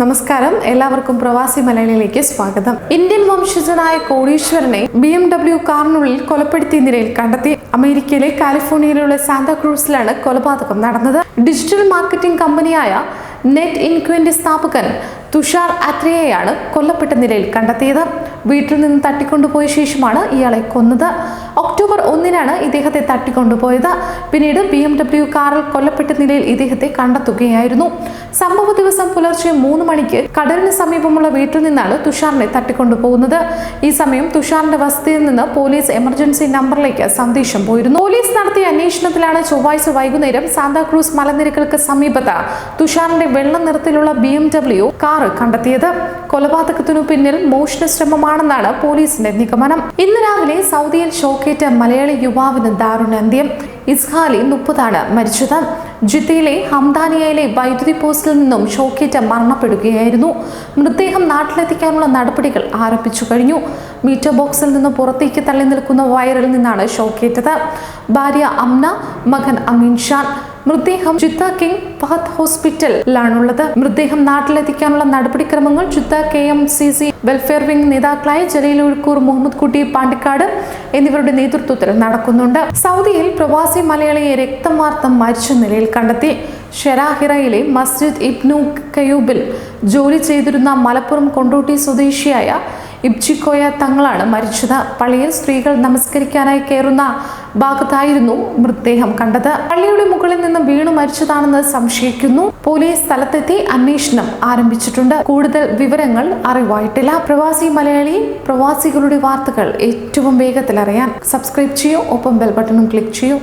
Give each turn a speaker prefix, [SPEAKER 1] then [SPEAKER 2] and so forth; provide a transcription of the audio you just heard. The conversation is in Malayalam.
[SPEAKER 1] നമസ്കാരം. എല്ലാവർക്കും പ്രവാസി മലയാളിയിലേക്ക് സ്വാഗതം. ഇന്ത്യൻ വംശജനായ കോടീശ്വരനെ ബി എം ഡബ്ല്യു കാറിനുള്ളിൽ കൊലപ്പെടുത്തിയ നിലയിൽ കണ്ടെത്തി അമേരിക്കയിലെ കാലിഫോർണിയയിലുള്ള സാന്താക്രൂസിലാണ് കൊലപാതകം നടന്നത്. ഡിജിറ്റൽ മാർക്കറ്റിംഗ് കമ്പനിയായ നെറ്റ് ഇൻക്വിന്റെ സ്ഥാപകൻ തുഷാർ അത്രയെയാണ് കൊല്ലപ്പെട്ട നിലയിൽ കണ്ടെത്തിയത്. വീട്ടിൽ നിന്ന് തട്ടിക്കൊണ്ടുപോയ ശേഷമാണ് ഇയാളെ കൊന്നത്. ഒക്ടോബർ ഒന്നിനാണ് ഇദ്ദേഹത്തെ തട്ടിക്കൊണ്ടുപോയത്. പിന്നീട് ബി എം ഡബ്ല്യു കാറിൽ കൊല്ലപ്പെട്ട നിലയിൽ ഇദ്ദേഹത്തെ കണ്ടെത്തുകയായിരുന്നു. സംഭവ ദിവസം പുലർച്ചെ മൂന്ന് മണിക്ക് കടലിന് സമീപമുള്ള വീട്ടിൽ നിന്നാണ് തുഷാറിനെ തട്ടിക്കൊണ്ടുപോകുന്നത്. ഈ സമയം തുഷാറിന്റെ വസതിയിൽ നിന്ന് പോലീസ് എമർജൻസി നമ്പറിലേക്ക് സന്ദേശം പോയിരുന്നു. പോലീസ് നടത്തിയ അന്വേഷണത്തിലാണ് ചൊവ്വാഴ്ച വൈകുന്നേരം സാന്താക്രൂസ് മലനിരകൾക്ക് സമീപത്ത് തുഷാറിന്റെ വെള്ള നിറത്തിലുള്ള ബി എം ഡബ്ല്യു കാർ കണ്ടെത്തിയത്. കൊലപാതകത്തിനു പിന്നിൽ മോഷണ ശ്രമമാണെന്നാണ് പോലീസിന്റെ നിഗമനം. ഇന്ന് രാവിലെ സൗദിയിൽ ഷോക്കേറ്റ മലയാളി യുവാവിന് ദാരുണാന്ത്യം ഇസ്ഹാലി മുപ്പതാണ് മരിച്ചത്. ജിദ്ദയിലെ ഹംദാനിയയിലെ വൈദ്യുതി പോസ്റ്റിൽ നിന്നും ഷോക്കേറ്റ മരണപ്പെടുകയായിരുന്നു. മൃതദേഹം നാട്ടിലെത്തിക്കാനുള്ള നടപടികൾ ആരംഭിച്ചു കഴിഞ്ഞു. മീറ്റർ ബോക്സിൽ നിന്ന് പുറത്തേക്ക് തള്ളി നിൽക്കുന്ന വയറിൽ നിന്നാണ് ഷോക്കേറ്റത്. ഭാര്യ അംന മകൻ അമീൻ ഷാൻ. മൃതദേഹം ചിത്ത കിങ് ഫഹദ് ഹോസ്പിറ്റലിലാണുള്ളത്. മൃതദേഹം നാട്ടിലെത്തിക്കാനുള്ള നടപടിക്രമങ്ങൾ ചിത്ത K M C C welfare wing നേതാക്കളായ ജലീൽ ഉൾക്കൂർ മുഹമ്മദ് കുട്ടി പാണ്ടിക്കാട് എന്നിവരുടെ നേതൃത്വത്തിൽ നടക്കുന്നുണ്ട്. സൗദിയിൽ പ്രവാസി മലയാളിയെ രക്തം മരിച്ച നിലയിൽ കണ്ടെത്തി. ഷെരാഹിറയിലെ മസ്ജിദ് ഇബ്നു കയൂബിൽ ജോലി ചെയ്തിരുന്ന മലപ്പുറം കൊണ്ടോട്ടി സ്വദേശിയായ ഇബ്ജിക്കോയ തങ്ങളാണ് മരിച്ചത്. പള്ളിയിൽ സ്ത്രീകൾ നമസ്കരിക്കാനായി കയറുന്ന ഭാഗത്തായിരുന്നു മൃതദേഹം കണ്ടത്. പള്ളിയുടെ മുകളിൽ നിന്ന് വീണു മരിച്ചതാണെന്ന് സംശയിക്കുന്നു. പോലീസ് സ്ഥലത്തെത്തി അന്വേഷണം ആരംഭിച്ചിട്ടുണ്ട്. കൂടുതൽ വിവരങ്ങൾ അറിവായിട്ടില്ല. പ്രവാസി മലയാളി പ്രവാസികളുടെ വാർത്തകൾ ഏറ്റവും വേഗത്തിൽ അറിയാൻ സബ്സ്ക്രൈബ് ചെയ്യൂ. ഒപ്പം ബെൽ ബട്ടണും ക്ലിക്ക് ചെയ്യൂ.